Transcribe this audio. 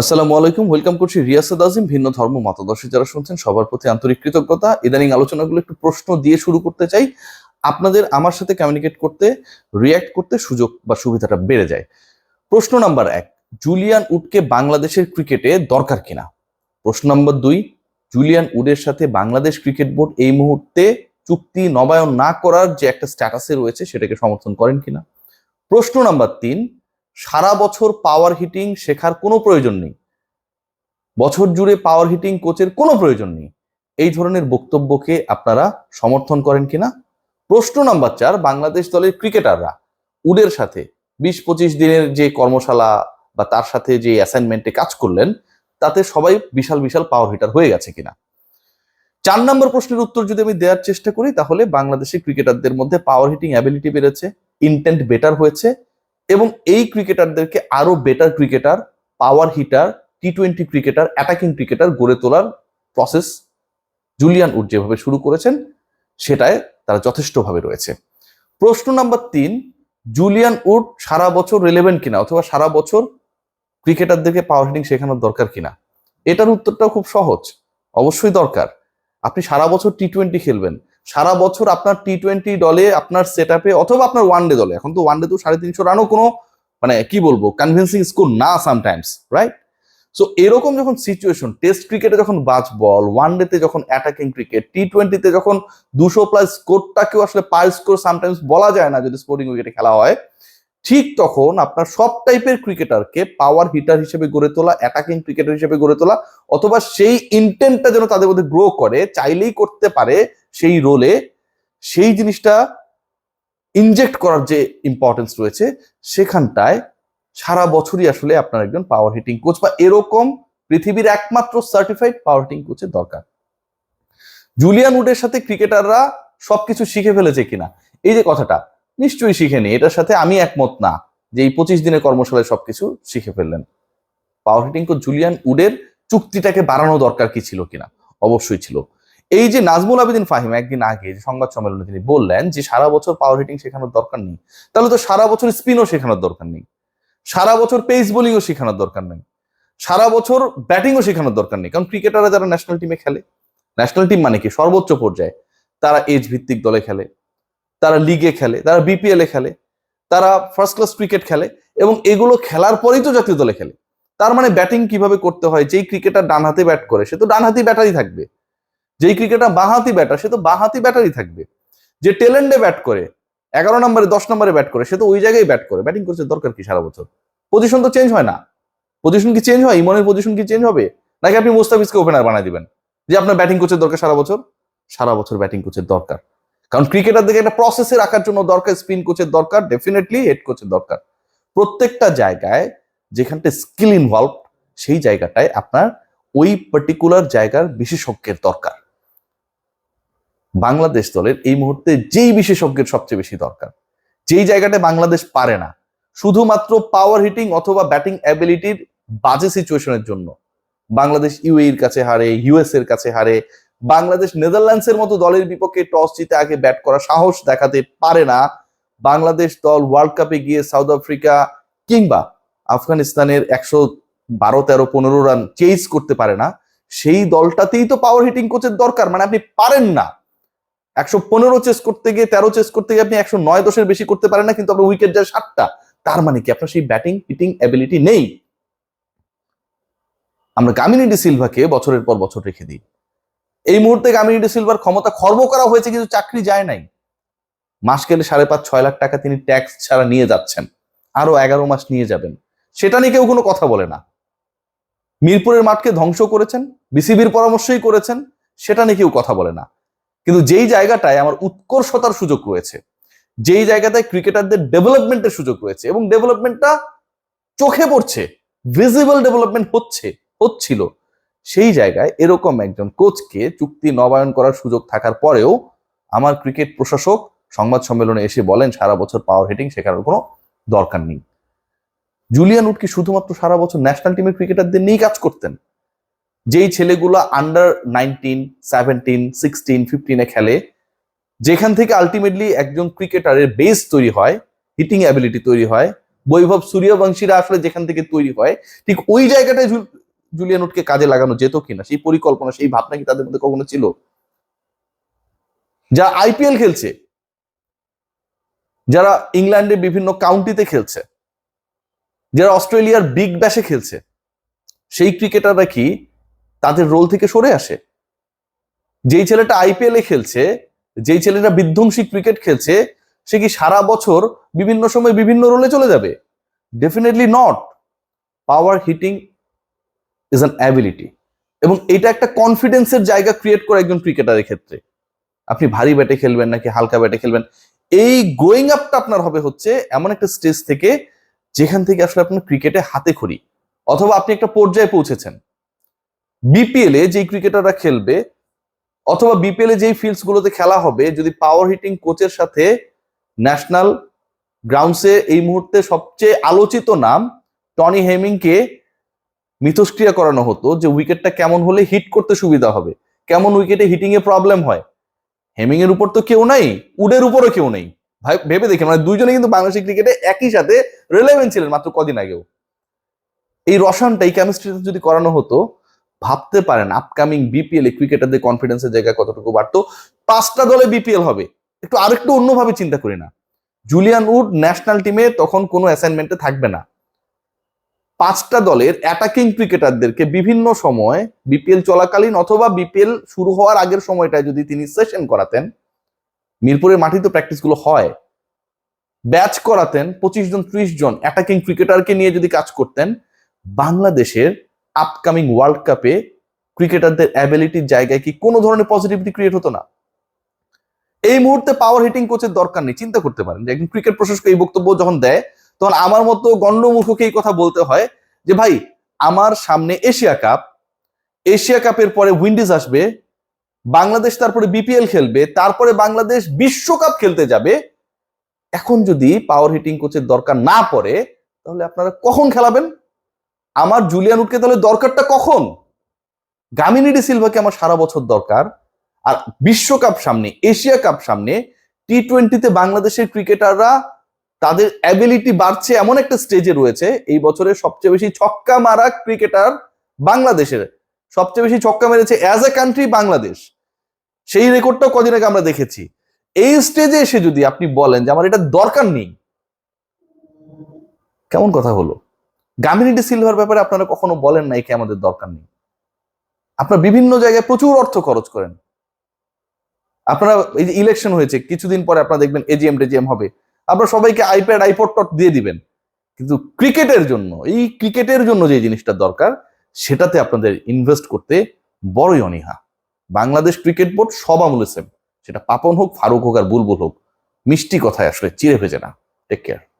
আসসালামু আলাইকুম ওয়েলকাম করছি রিয়াসাদ আজিম, ভিন্ন ধর্ম মতাদর্শী যারা শুনছেন, সবার প্রতি আন্তরিক কৃতজ্ঞতা। ইদানিং আলোচনাগুলো একটু প্রশ্ন দিয়ে শুরু করতে চাই। আপনাদের আমার সাথে কমিউনিকেট করতে রিয়্যাক্ট করতে সুযোগ বা সুবিধাটা বেড়ে যায়। প্রশ্ন নাম্বার এক, জুলিয়ান উডকে বাংলাদেশের ক্রিকেটে দরকার কিনা? প্রশ্ন নাম্বার দুই, জুলিয়ান উডের সাথে বাংলাদেশ ক্রিকেট বোর্ড এই মুহূর্তে চুক্তি নবায়ন না করার যে একটা স্ট্যাটাসে রয়েছে, সেটাকে সমর্থন করেন কিনা? প্রশ্ন নাম্বার তিন সারা বছর পাওয়ার হিটিং শেখার কোনো প্রয়োজন নেই। বছর জুড়ে পাওয়ার হিটিং কোচের কোনো প্রয়োজন নেই। এই ধরনের বক্তব্যকে আপনারা সমর্থন করেন কিনা? প্রশ্ন নাম্বার চার, বাংলাদেশ দলের ক্রিকেটাররা উডের সাথে বিশ পঁচিশ দিনের যে কর্মশালা বা তার সাথে যে অ্যাসাইনমেন্টে কাজ করলেন, তাতে সবাই বিশাল বিশাল পাওয়ার হিটার হয়ে গেছে কিনা? চার নম্বর প্রশ্নের উত্তর যদি আমি দেওয়ার চেষ্টা করি, তাহলে বাংলাদেশের ক্রিকেটারদের মধ্যে পাওয়ার হিটিং অ্যাবিলিটি বেড়েছে ইন্টেন্ট বেটার হয়েছে এবং এই ক্রিকেটারদেরকে আরও better cricketer power hitter T twenty cricketer attacking cricketer গড়ে তোলার প্রসেস জুলিয়ান উড যেভাবে শুরু করেছেন সেটায় তারা যথেষ্টভাবে রয়েছে। প্রশ্ন নাম্বার তিন জুলিয়ান উড সারা বছর রেলেভেন্ট কিনা অথবা সারা বছর ক্রিকেটারদেরকে পাওয়ার হিটিং শেখানোর দরকার কিনা? এটার উত্তরটাও খুব সহজ, অবশ্যই দরকার। আপনি সারা বছর টি টোয়েন্টি খেলবেন সারা বছর আপনার টি টোয়েন্টি দলে আপনার সেট অথবা আপনার ওয়ান ডে দলে, এখন তো ওয়ান ডে তো সাড়ে তিনশো রানও কোনো মানে কি বলব কনভিন্সিং স্কোর না সামটাইমস রাইট সো এরকম যখন সিচুয়েশন টেস্ট ক্রিকেটে যখন বাজ বল ওয়ান ডেতে যখন অ্যাটাকিং ক্রিকেট টি টোয়েন্টিতে যখন দুশো প্লাস স্কোরটাকেও আসলে পার স্কোর সামটাইমস বলা যায় না যদি স্পোর্টিং উইকেটে খেলা হয়, ঠিক তখন আপনার সব টাইপের ক্রিকেটারকে পাওয়ার হিটার হিসেবে গড়ে তোলা অ্যাটাকিং ক্রিকেটার হিসেবে গড়ে তোলা, অথবা সেই ইন্টেন্টটা যেন তাদের মধ্যে গ্রো করে, চাইলেই করতে পারে সেই রোলে সেই জিনিসটা ইনজেক্ট করার যে ইম্পর্টেন্স রয়েছে, সেখানটায় সারা বছরই আসলে আপনার একজন পাওয়ার হিটিং কোচ বা এরকম পৃথিবীর একমাত্র সার্টিফাইড পাওয়ার হিটিং কোচের দরকার। জুলিয়ান উডের সাথে ক্রিকেটাররা সবকিছু শিখে ফেলেছে কিনা? এই যে কথাটা, নিশ্চয়ই শিখেনি, এটার সাথে আমি একমত না যে এই পঁচিশ দিনের কর্মশালায় সবকিছু শিখে ফেললেন। পাওয়ার হিটিং কোচ জুলিয়ান উডের চুক্তিটাকে বাড়ানো দরকার কি ছিল কিনা? অবশ্যই ছিল। এই যে নাজমুল আবেদিন ফাহিম একদিন আগে যে সংবাদ সম্মেলনে তিনি বললেন যে সারা বছর পাওয়ার হিটিং শেখানোর দরকার নেই, তাহলে তো সারা বছর স্পিনও শেখানোর দরকার নেই, সারা বছর পেস বোলিংও শেখানোর দরকার নেই, সারা বছর ব্যাটিংও শেখানোর দরকার নেই, কারণ ক্রিকেটাররা যারা ন্যাশনাল টিমে খেলে ন্যাশনাল টিম মানে কি? সর্বোচ্চ পর্যায়ে তারা এজ ভিত্তিক দলে খেলে, তারা লিগে খেলে, তারা বিপিএল এ খেলে, তারা ফার্স্ট ক্লাস ক্রিকেট খেলে এবং এগুলো খেলার পরেই তো জাতীয় দলে খেলে, তার মানে ব্যাটিং কীভাবে করতে হয়, যেই ক্রিকেটার ডান হাতে ব্যাট করে, সে তো ডান হাতি ব্যাটারই থাকবে। যেই ক্রিকেটার বাঁহাতি ব্যাটার সে তো বাঁহাতি ব্যাটারই থাকবে। যে টেলেন্ডে ব্যাট করে, এগারো নম্বরে, দশ নম্বরে ব্যাট করে, সে তো ওই জায়গায় ব্যাট করে। ব্যাটিং করছে দরকার কি সারা বছর? পজিশন তো চেঞ্জ হয় না। পজিশন কি চেঞ্জ হয়? ইমনের পজিশন কি চেঞ্জ হবে? নাকি আপনি মুস্তাফিজকে ওপেনার বানাই দিবেন? যে আপনার ব্যাটিং কোচের দরকার সারা বছর? সারা বছর ব্যাটিং কোচের দরকার। কারণ ক্রিকেটার দিকে একটা প্রসেসে রাখার জন্য দরকার স্পিন কোচের দরকার ডেফিনেটলি হেড কোচের দরকার। প্রত্যেকটা জায়গায় যেখানটা স্কিল ইনভলভ সেই জায়গাটায় আপনার ওই পার্টিকুলার জায়গার বিশেষজ্ঞের দরকার। বাংলাদেশ দলের এই মুহূর্তে যেই বিশেষজ্ঞের সবচেয়ে বেশি দরকার। যেই জায়গাটায় বাংলাদেশ পারে না, শুধুমাত্র পাওয়ার হিটিং অথবা ব্যাটিং অ্যাবিলিটির বাজে সিচুয়েশনের জন্য। বাংলাদেশ ইউএইর কাছে হারে ইউএস এর কাছে হারে, বাংলাদেশ নেদারল্যান্ডসের মতো দলের বিপক্ষে টস জিতে আগে ব্যাট করা সাহস দেখাতে পারে না। বাংলাদেশ দল ওয়ার্ল্ড কাপে গিয়ে সাউথ আফ্রিকা কিংবা আফগানিস্তানের একশো বারো, তেরো, পনেরো রান চেজ করতে পারে না। সেই দলটাতেই তো পাওয়ার হিটিং কোচের দরকার মানে আপনি পারেন না। একশো পনেরো চেস করতে গিয়ে তেরো চেস করতে গিয়ে আপনি একশো নয় দশের বেশি করতে পারেন না, কিন্তু আপনার উইকেট যায় সাতটা। তার মানে কি? আপনার সেই ব্যাটিং হিটিং অ্যাবিলিটি নেই। আমরা গামিনী সিলভাকে বছরের পর বছর রেখে দিই। এই মুহূর্তে গামিনী সিলভার ক্ষমতা খর্ব করা হয়েছে, কিন্তু চাকরি যায় নাই। মাস গেলে সাড়ে পাঁচ, ছয় লাখ টাকা তিনি ট্যাক্স ছাড়া নিয়ে যাচ্ছেন। আরও এগারো মাস নিয়ে যাবেন। সেটা নিয়ে কেউ কোনো কথা বলে না। মিরপুরের মাঠকে ধ্বংস করেছেন, বিসিবির পরামর্শই করেছেন, সেটা নিয়ে কেউ কথা বলে না। কিন্তু যেই জায়গাটায় আমার উৎকর্ষতার সুযোগ রয়েছে, যেই জায়গাটায় ক্রিকেটারদের ডেভেলপমেন্টের সুযোগ রয়েছে এবং ডেভেলপমেন্টটা চোখে পড়ছে ভিজিবল ডেভেলপমেন্ট হচ্ছে, হচ্ছিল, সেই জায়গায় এরকম একজন কোচকে চুক্তি নবায়ন করার সুযোগ থাকার পরেও আমার ক্রিকেট প্রশাসক সংবাদ সম্মেলনে এসে বলেন, সারা বছর পাওয়ার হিটিং শেখানোর কোনো দরকার নেই। জুলিয়ান উড কি শুধুমাত্র সারা বছর ন্যাশনাল টিমের ক্রিকেটারদের নিয়েই কাজ করতেন? যেই ছেলেগুলো আন্ডার নাইনটিন সেভেন্টিন সিক্সটিন ফিফটিনে খেলে, যেখান থেকে আলটিমেটলি একজন ক্রিকেটারের বেস তৈরি হয় হিটিং অ্যাবিলিটি তৈরি হয়, বৈভব সূর্যবংশীরা আসলে যেখান থেকে তৈরি হয়, ঠিক ওই জায়গাটায় জুল- জুলিয়ান উডকে কাজে লাগানো যেত কিনা, সেই পরিকল্পনা, সেই ভাবনা কি তাদের মধ্যে কখনো ছিল? যা আইপিএল খেলছে, যারা ইংল্যান্ডের বিভিন্ন কাউন্টিতে খেলছে, যারা অস্ট্রেলিয়ার বিগ ব্যাশে খেলছে, সেই ক্রিকেটাররা কি তাদের রোল থেকে সরে আসে। যেই ছেলেটা আইপিএল খেলছে, যেই ছেলেটা বিধ্বংসী ক্রিকেট খেলছে, সে কি সারা বছর বিভিন্ন সময় বিভিন্ন রোলে চলে যাবে? Definitely not power hitting is an ability এবং এটা একটা কনফিডেন্সের জায়গা ক্রিয়েট করে একজন ক্রিকেটারের ক্ষেত্রে। আপনি ভারী ব্যাটে খেলবেন নাকি হালকা ব্যাটে খেলবেন, এই গোয়িং আপটা আপনার হবে হচ্ছে এমন একটা স্টেজ থেকে যেখান থেকে আসলে আপনার ক্রিকেটে হাতে খড়ি। অথবা আপনি একটা পর্যায়ে পৌঁছেছেন। বিপিএল এ যেই ক্রিকেটাররা খেলবে, অথবা বিপিএল এ যেই ফিল্ডস গুলোতে খেলা হবে, যদি পাওয়ার হিটিং কোচের সাথে ন্যাশনাল গ্রাউন্ডসে এই মুহূর্তে সবচেয়ে আলোচিত নাম টনি হেমিংকে মিথস্ক্রিয়া করানো হতো যে উইকেটটা কেমন হলে হিট করতে সুবিধা হবে। কেমন উইকেটে হিটিং এ প্রবলেম হয়? হেমিং এর উপর তো কেউ নাই, উডের উপরও কেউ নেই। ভাই, ভেবে দেখে মানে দুইজনে কিন্তু বাংলাদেশি ক্রিকেটে একই সাথে রিলেভেন্ট ছিলেন মাত্র কদিন আগেও। এই রসানটা, এই কেমিস্ট্রিটা যদি করানো হতো ভাবতে পারেন আপকামিং বিপিএল এ ক্রিকেটারদের কনফিডেন্সের জায়গা কতটুকু বাড়তো? পাঁচটা দলে বিপিএল হবে। একটু আরেকটু অন্যভাবে চিন্তা করি না। জুলিয়ান উড ন্যাশনাল টিমে তখন কোনো অ্যাসাইনমেন্টে থাকবে না। পাঁচটা দলের অ্যাটাকিং ক্রিকেটারদেরকে বিভিন্ন সময় বিপিএল চলাকালীন অথবা বিপিএল শুরু হওয়ার আগের সময়টায় যদি তিনি সেশন করাতেন, মিরপুরের মাটি তো প্র্যাকটিসগুলো হয় ব্যাচ করাতেন পঁচিশ জন, ত্রিশ জন অ্যাটাকিং ক্রিকেটারকে নিয়ে যদি কাজ করতেন, বাংলাদেশের আপকামিং ওয়ার্ল্ড কাপে ক্রিকেটারদের অ্যাবিলিটির জায়গায় কি কোনো ধরনের পজিটিভিটি ক্রিয়েট হতো না? এই মুহূর্তে পাওয়ার হিটিং কোচের দরকার নেই, চিন্তা করতে পারেন একজন ক্রিকেট প্রশাসক এই বক্তব্য যখন দেয়, তখন আমার মতো গণ্ডমূর্খকে এই কথা বলতে হয় যে, ভাই, আমার সামনে এশিয়া কাপ এশিয়া কাপের পরে উইন্ডিজ আসবে, বাংলাদেশ তারপরে বিপিএল খেলবে, তারপরে বাংলাদেশ বিশ্বকাপ খেলতে যাবে। এখন যদি পাওয়ার হিটিং কোচের দরকার না পড়ে, তাহলে আপনারা কখন খেলাবেন? আমার জুলিয়ান উডকে তাহলে দরকারটা কখন? গামিনিডি সিলভাকে আমার সারা বছর দরকার। আর বিশ্বকাপ সামনে, এশিয়া কাপ সামনে টি টোয়েন্টিতে বাংলাদেশের ক্রিকেটাররা তাদের অ্যাবিলিটি বাড়ছে এমন একটা স্টেজে রয়েছে। এই বছরের সবচেয়ে বেশি ছক্কা মারা ক্রিকেটার বাংলাদেশের। সবচেয়ে বেশি ছক্কা মেরেছে অ্যাজ এ কান্ট্রি বাংলাদেশ। সেই রেকর্ডটাও কদিন আগে আমরা দেখেছি। এই স্টেজে এসে যদি আপনি বলেন যে আমার এটা দরকার নেই, কেমন কথা হলো? গামিনিটি সিলভার ব্যাপারে আপনারা কখনো বলেন না একে আমাদের দরকার নেই। আপনারা বিভিন্ন জায়গায় প্রচুর অর্থ খরচ করেন। আপনারা এই যে ইলেকশন হয়েছে, কিছুদিন পরে আপনারা দেখবেন এজিএম টেজিএম হবে। আপনারা সবাইকে আইপ্যাড আইপড টট দিয়ে দিবেন। কিন্তু ক্রিকেটের জন্য, এই ক্রিকেটের জন্য যে জিনিসটা দরকার, সেটাতে আপনাদের ইনভেস্ট করতে বড়ই অনীহা। বাংলাদেশ ক্রিকেট বোর্ড সব আমলে সেম সেটা পাপন হোক, ফারুক হোক আর বুলবুল হোক, মিষ্টি কথায় আসলে চিড়ে ভেজে না। Take care